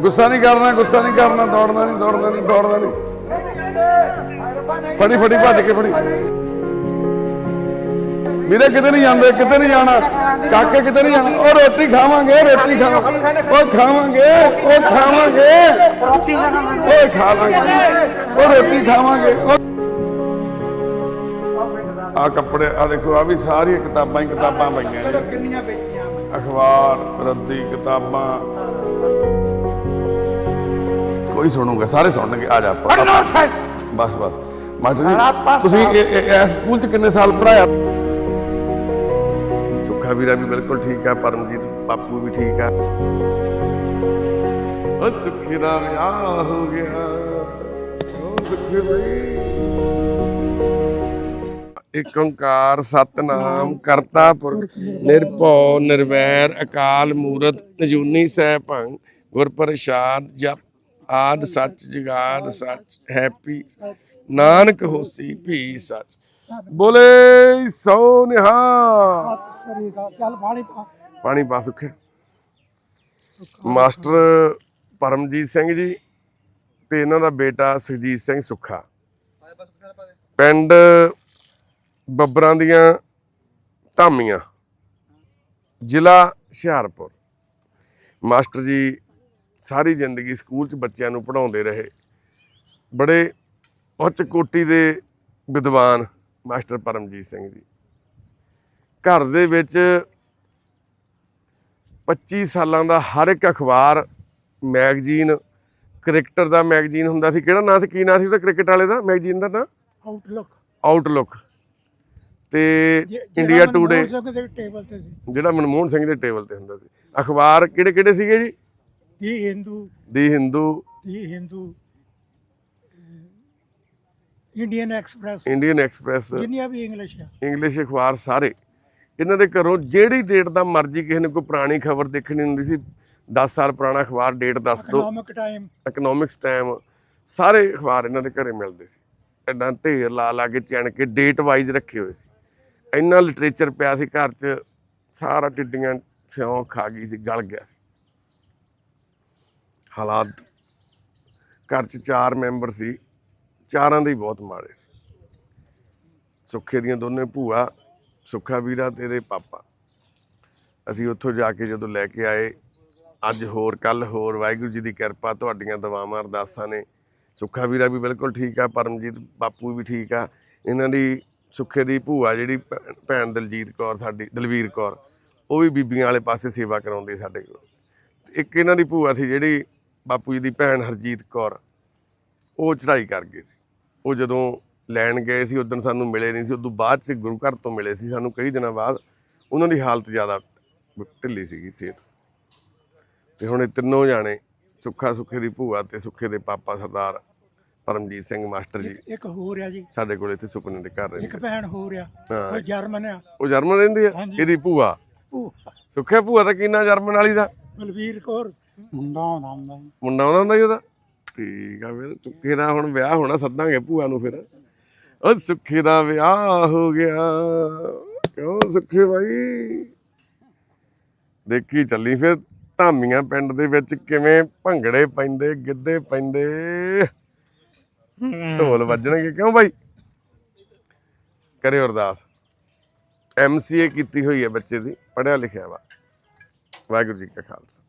ਗੁੱਸਾ ਨਹੀਂ ਕਰਨਾ, ਗੁੱਸਾ ਨਹੀਂ ਕਰਨਾ, ਦੌੜਨਾ ਨਹੀਂ ਦੌੜਨਾ ਨਹੀਂ ਦੌੜਨਾ ਨਹੀਂ। ਫੜੀ ਫੜੀ, ਭੱਜ ਕੇ ਫੜੀ। ਵੀਰੇ, ਕਿਤੇ ਨਹੀਂ ਜਾਂਦੇ, ਕਿਤੇ ਨਹੀਂ ਜਾਣਾ। ਕਾਕੇ, ਕਿਤੇ ਨਹੀਂ ਜਾਣਾ। ਉਹ ਰੋਟੀ ਖਾਵਾਂਗੇ ਰੋਟੀ ਖਾਵਾਂਗੇ। ਉਹ ਖਾਵਾਂਗੇ ਉਹ ਖਾਵਾਂਗੇ। ਰੋਟੀ ਦਾ ਨਾਮ ਓਏ ਉਹ ਰੋਟੀ ਖਾਵਾਂਗੇ। ਆ ਕੱਪੜੇ ਆ ਦੇਖੋ ਆ ਵੀ ਸਾਰੀਆਂ ਕਿਤਾਬਾਂ ਹੀ ਕਿਤਾਬਾਂ ਪਈਆਂ ਨੇ। ਕਿੰਨੀਆਂ ਵੇਚੀਆਂ ਅਖਬਾਰ ਰੱਦੀ ਕਿਤਾਬਾਂ ਕੋਈ ਸੁਣੂਗਾ ਸਾਰੇ ਸੁਣਨਗੇ ਆ ਜਾ ਆਪਾਂ ਬਸ ਬਸ ਮਾਸਟਰ ਜੀ ਤੁਸੀਂ ਇਹ- ਇਹ ਇਹ ਸਕੂਲ ਚ ਕਿੰਨੇ ਸਾਲ ਪੜਾਇਆ ਸੁੱਖਾ ਵੀਰਾ ਵੀ ਬਿਲਕੁਲ ਠੀਕ ਆ ਪਰਮਜੀਤ ਬਾਪੂ ਵੀ ਠੀਕ ਆ ਉਹ ਸੁੱਖੀ ਦਾ ਵਿਆਹ ਹੋ ਗਿਆ ਉਹ ਸੁੱਖੀ ਬਈ ਇਕ ਓੰਕਾਰ ਸਤਨਾਮ ਕਰਤਾ ਪੁਰਖ ਨਿਰਭਉ ਨਿਰਵੈਰ ਅਕਾਲ ਮੂਰਤ ਜੂਨੀ ਸੈਭੰ ਗੁਰ ਪ੍ਰਸਾਦ ਜਪ ਆਦ ਸੱਚ ਜੁਗਾਦ ਸੱਚ ਹੈਪੀ ਨਾਨਕ ਹੋਸੀ ਭੀ ਸੱਚ। ਬੋਲੇ ਸੋ ਨਿਹਾਲ। ਸਰੀ ਦਾ ਚੱਲ ਪਾਣੀ ਪਾ। ਪਾਣੀ ਪਾ ਸੁੱਖੇ। ਮਾਸਟਰ ਪਰਮਜੀਤ ਸਿੰਘ ਜੀ ਤੇ ਇਹਨਾਂ ਦਾ ਬੇਟਾ ਸੁਖਜੀਤ ਸਿੰਘ ਸੁੱਖਾ। ਪਿੰਡ ਬੱਬਰਾਂ ਦੀਆਂ ਧਾਮੀਆਂ। ਜ਼ਿਲ੍ਹਾ ਹੁਸ਼ਿਆਰਪੁਰ। ਮਾਸਟਰ ਜੀ ਸਾਰੀ ਜ਼ਿੰਦਗੀ ਸਕੂਲ 'ਚ ਬੱਚਿਆਂ ਨੂੰ ਪੜ੍ਹਾਉਂਦੇ ਰਹੇ। ਬੜੇ ਉੱਚ ਕੋਟੀ ਦੇ ਵਿਦਵਾਨ ਮਾਸਟਰ ਪਰਮਜੀਤ ਸਿੰਘ ਜੀ। ਘਰ ਦੇ ਵਿੱਚ 25 ਸਾਲਾਂ ਦਾ ਹਰ ਇੱਕ ਅਖਬਾਰ ਮੈਗਜ਼ੀਨ ਕ੍ਰਿਕਟਰ ਦਾ ਮੈਗਜ਼ੀਨ ਹੁੰਦਾ ਸੀ। ਕਿਹੜਾ ਨਾਂ ਸੀ? ਕੀ ਨਾਂ ਸੀ ਉਹਦਾ? ਕ੍ਰਿਕਟ ਵਾਲੇ ਦਾ ਮੈਗਜ਼ੀਨ ਦਾ ਨਾਂ? ਆਊਟਲੁੱਕ ਆਊਟਲੁੱਕ ਤੇ ਇੰਡੀਆ ਟੂਡੇ ਦੇ ਟੇਬਲ ਤੇ ਸੀ। ਜਿਹੜਾ ਮਨਮੋਹਨ ਸਿੰਘ ਦੇ ਟੇਬਲ ਤੇ ਹੁੰਦਾ ਸੀ। ਅਖਬਾਰ ਕਿਹੜੇ ਕਿਹੜੇ ਸੀਗੇ ਜੀ? The Hindu. The Hindu. The Hindu. Indian Express. Indian Express. ਜਿੰਨੀਆਂ ਵੀ ਇੰਗਲਿਸ਼ ਆ। ਇੰਗਲਿਸ਼ ਅਖਬਾਰ ਸਾਰੇ। ਇਹਨਾਂ ਦੇ ਘਰੋਂ ਜਿਹੜੀ ਡੇਟ ਦਾ ਮਰਜ਼ੀ ਕਿਸੇ ਨੇ ਕੋਈ ਪੁਰਾਣੀ ਖਬਰ ਦੇਖਣੀ ਹੁੰਦੀ ਸੀ 10 ਸਾਲ ਪੁਰਾਣਾ ਅਖਬਾਰ ਡੇਟ ਦੱਸ ਦਿਓ। ਇਕਨੋਮਿਕ ਟਾਈਮ ਇਕਨੋਮਿਕਸ ਟਾਈਮ ਸਾਰੇ ਅਖਬਾਰ ਇਹਨਾਂ ਦੇ ਘਰੇ ਮਿਲਦੇ ਸੀ। ਐਡਾ ਢੇਰ ਲਾ ਲਾ ਕੇ ਚਣ ਕੇ ਡੇਟ ਵਾਈਜ਼ ਰੱਖੇ ਹੋਏ ਸੀ। ਇੰਨਾ ਲਿਟਰੇਚਰ ਪਿਆ ਸੀ ਘਰ 'ਚ, ਸਾਰਾ ਟਿੱਡੀਆਂ ਸਿਉਂ ਖਾ ਗਈ ਸੀ, ਗਲ ਗਿਆ ਸੀ। ਹਾਲਾਤ ਘਰ 'ਚ ਚਾਰ ਮੈਂਬਰ ਸੀ, ਚਾਰਾਂ ਦੇ ਹੀ ਬਹੁਤ ਮਾੜੇ ਸੀ। ਸੁੱਖੇ ਦੀਆਂ ਦੋਨੇ ਭੂਆ, ਸੁੱਖਾ ਵੀਰਾ ਤੇ ਇਹਦੇ ਪਾਪਾ। ਅਸੀਂ ਉੱਥੋਂ ਜਾ ਕੇ ਜਦੋਂ ਲੈ ਕੇ ਆਏ, ਅੱਜ ਹੋਰ ਕੱਲ ਹੋਰ, ਵਾਹਿਗੁਰੂ ਜੀ ਦੀ ਕਿਰਪਾ, ਤੁਹਾਡੀਆਂ ਦਵਾਵਾਂ ਅਰਦਾਸਾਂ ਨੇ। ਸੁੱਖਾ ਵੀਰਾ ਵੀ ਬਿਲਕੁਲ ਠੀਕ ਆ, ਪਰਮਜੀਤ ਬਾਪੂ ਵੀ ਠੀਕ ਆ। ਇਹਨਾਂ ਦੀ ਸੁੱਖੇ ਦੀ ਭੂਆ ਜਿਹੜੀ ਭੈ- ਭੈਣ ਦਲਜੀਤ ਕੌਰ ਸਾਡੀ, ਦਲਵੀਰ ਕੌਰ, ਉਹ ਵੀ ਬੀਬੀਆਂ ਵਾਲੇ ਪਾਸੇ ਸੇਵਾ ਕਰਾਉਂਦੀ ਸਾਡੇ ਕੋਲ। ਤੇ ਇੱਕ ਇਹਨਾਂ ਦੀ ਭੂਆ ਸੀ ਜਿਹੜੀ ਬਾਪੂ ਜੀ ਦੀ ਭੈਣ ਹਰਜੀਤ ਕੌਰ, ਉਹ ਚੜ੍ਹਾਈ ਕਰ ਗਏ ਸੀ। ਉਹ ਜਦੋਂ ਲੈਣ ਗਏ ਸੀ, ਉਦੋਂ ਸਾਨੂੰ ਮਿਲੇ ਨਹੀਂ ਸੀ, ਉਦੋਂ ਬਾਅਦ ਚ ਗੁਰੂ ਘਰ ਤੋਂ ਮਿਲੇ ਸੀ। ਸਾਨੂੰ ਕਈ ਦਿਨਾਂ ਬਾਅਦ ਉਹਨਾਂ ਦੀ ਹਾਲਤ ਜ਼ਿਆਦਾ ਢਿੱਲੀ ਸੀਗੀ ਸਿਹਤ। ਤੇ ਹੁਣ ਇਹ ਤਿੰਨੋਂ ਜਾਣੇ ਸੁੱਖਾ ਸੁੱਖੇ ਦੀ ਭੂਆ ਤੇ ਸੁੱਖੇ ਦੇ ਪਾਪਾ ਸਰਦਾਰ ਪਰਮਜੀਤ ਸਿੰਘ ਮਾਸਟਰ ਜੀ। ਇੱਕ ਹੋਰ ਆ ਜੀ। ਸਾਡੇ ਕੋਲ ਇੱਥੇ ਸੁਪਨੇ ਦੇ ਘਰ ਇੱਕ ਰਹਿੰਦੇ ਭੈਣ ਹੋਰ ਆ। ਹਾਂ। ਉਹ ਜਰਮਨ ਆ। ਉਹ ਜਰਮਨ ਰਹਿੰਦੀ ਆ? ਹਾਂਜੀ। ਇਹਦੀ ਭੂਆ? ਉਹ ਸੁੱਖੇ ਭੂਆ ਦਾ ਕੀ ਨਾਂ ਜਰਮਨ ਵਾਲੀ ਦਾ? ਬਲਵੀਰ ਕੌਰ। ਮੁੰਡਾ ਹੁੰਦਾ ਹੁੰਦਾ ਸੀ। ਮੁੰਡਾ ਆਉਂਦਾ ਹੁੰਦਾ ਜੀ ਉਹਦਾ? ਠੀਕ ਆ ਫਿਰ ਸੁੱਖੇ ਦਾ ਹੁਣ ਵਿਆਹ ਹੋਣਾ ਸੱਦਾਂਗੇ ਭੂਆ ਨੂੰ ਫਿਰ। ਉਹ ਸੁੱਖੇ ਦਾ ਵਿਆਹ ਹੋ ਗਿਆ। ਕਿਉਂ ਸੁੱਖੇ ਭਾਈ ਦੇਖੀ ਚੱਲੀ ਫਿਰ ਧਾਮੀਆਂ ਪਿੰਡ ਦੇ ਵਿੱਚ ਕਿਵੇਂ ਭੰਗੜੇ ਪੈਂਦੇ ਗਿੱਧੇ ਪੈਂਦੇ। ਢੋਲ ਵੱਜਣਗੇ ਕਿਉਂ ਭਾਈ ਕਰਿਓ ਅਰਦਾਸ। ਐਮਸੀਏ ਕੀਤੀ ਹੋਈ ਹੈ ਬੱਚੇ ਦੀ ਪੜਿਆ ਲਿਖਿਆ ਵਾ। ਵਾਹਿਗੁਰੂ ਜੀ ਕਾ ਖਾਲਸਾ।